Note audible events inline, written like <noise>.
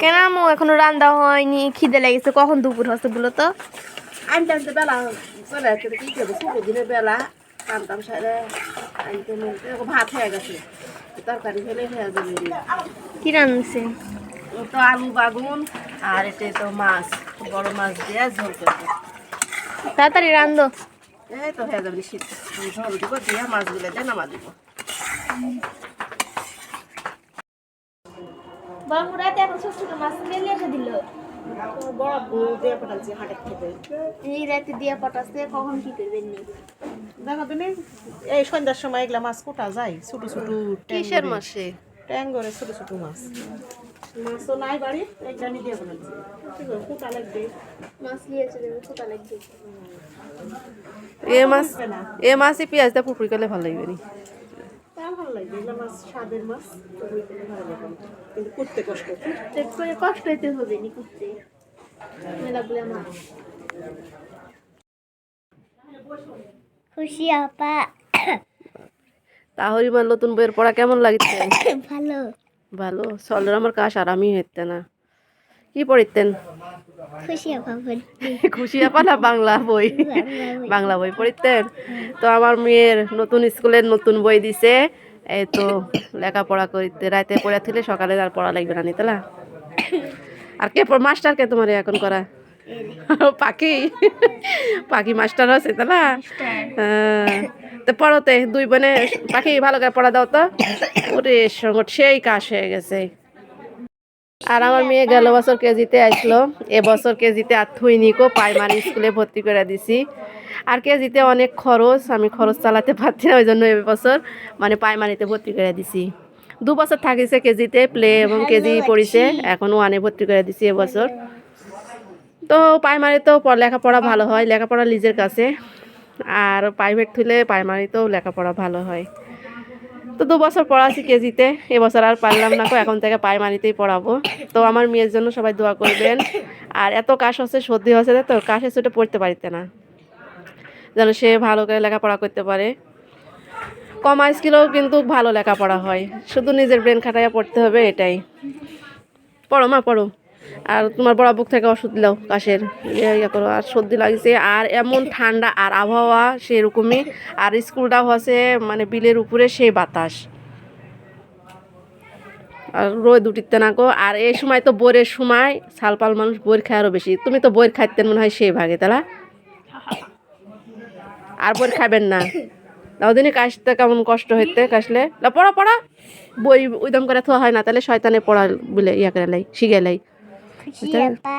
কেন আমু এখনও রান্না হয়নি? খিদে লেগেছে। কখন দুপুর হচ্ছে বলো তো? আনতে আনতে বেলা চলে তো কি করব? শুরু দিনের বেলা টানতাম সাইডে আনতে ভাত হয়ে গেছে। তরকারি ফেলে হয়ে যাবে কি রান্নছে? তো আলু বাগুন আর এতে তো মাছ বড় মাছ দিয়ে ঝোল করব। তাড়াতাড়ি রান্ধো। এই তো হয়ে যাবে শীত ঝোল দিব দিয়ে মাছগুলো দিয়ে নামা দিব। রাতে এখন ছোট ছোট মাছ মেলে এসে দিল। বড় দিয়ে পাঠাচ্ছি হাটের খেতে এই রাতে দিয়া পটাছে কখন কি করবেন নি? দেখো তুমি এই সন্ধ্যার সময় এগুলা মাছ কোটা যায়? ছোট ছোট কিসের মাসে ট্যাঙ্গরে ছোট ছোট মাছ। মাছ তো নাই বাড়ি একটা নিয়ে দিয়ে কোটা লাগবে? মাছ লাগবে। এ মাছ এ মাছই পেঁয়াজ দিয়ে পুকুরি করলে ভালো লাগবে নি। ভালো লাগবে এগুলো মাছ স্বাদের মাছ তো ওই জন্য ভালো লাগে কিন্তু করতে কষ্ট চেক করে কষ্ট হইতে হবে নি করতে। মেলা বলে মাছ খুশি আপা। নতুন বইয়ের পড়া কেমন লাগছে? <coughs> ভালো। ভালো? চলের আমার কাজ আরামই হইতে না। কি পড়িতেন? খুশি আপা <laughs> খুশি আপা না বাংলা বই। বাংলা বই পড়িতেন? তো আমার মেয়ের নতুন স্কুলের নতুন বই দিছে। এই তো লেখাপড়া করিতে রাতে পড়া থিলে সকালে আর পড়া লাগবে না নিতলা আর কে মাস্টার কে তোমার এখন করা? পাখি পাখি মাস্টার আছে তালা। তো পড়তে দুই বোনে, পাখি ভালো করে পড়া দাও তো। ওরে সঙ্গে সেই কাজ হয়ে গেছে। আর আমার মেয়ে গেল বছর কেজিতে আসলো। এবছর কেজিতে আর থুইনিকো প্রাইমারি স্কুলে ভর্তি করে দিছি। আর কেজিতে অনেক খরচ, আমি খরচ চালাতে পারছি না ওই জন্য এবছর মানে প্রাইমারিতে ভর্তি করে দিছি। দু বছর থাকিছে কেজিতে, প্লে এবং কেজি পড়িছে, এখন ওয়ানে ভর্তি করে দিছি এবছর তো প্রাইমারিতেও পড়- লেখাপড়া ভালো হয়, লেখাপড়া নিজের কাছে। আর প্রাইভেট থুলে প্রাইমারিতেও লেখাপড়া ভালো হয়। তো দু বছর পড়াছি কেজিতে, এবছর আর পারলাম না এখন থেকে প্রাইমারিতেই পড়াবো। তো আমার মেয়ের জন্য সবাই দোয়া করবেন। আর এত কাশ হচ্ছে, সর্দি হচ্ছে তো? কাশে ছুটে পড়তে পারিতে না। যেন সে ভালো করে লেখাপড়া করতে পারে। কম স্কিলেও কিন্তু ভালো লেখাপড়া হয়। শুধু নিজের ব্রেন খাটাইয়া পড়তে হবে, এটাই। পড়ো মা, পড়ো। আর তোমার বড় বুক থেকে ওষুধ দাও কাশের। ইয়ে ইয়ে করো, আর সর্দি লাগছে। আর এমন ঠান্ডা, আর আবহাওয়া সেরকমই। আর স্কুলটাও হচ্ছে মানে বিলের উপরে সেই বাতাস। আর রোদ উঠিতে না গো। আর এই সময় তো বইয়ের সময় সালপাল মানুষ বইয়ের খায় আরও বেশি। তুমি তো বইয়ের খাইতেন মনে হয় সেই ভাগে তালা আর বই খাবেন না। দিনই কাশতে কেমন কষ্ট হইতে, কাশলে। পড়া পড়া। বই উদম করে থোয়া হয় না, তাহলে শয়তানে পড়া বলে ইয়া করে লাই শিখে লাই। খুশি আপা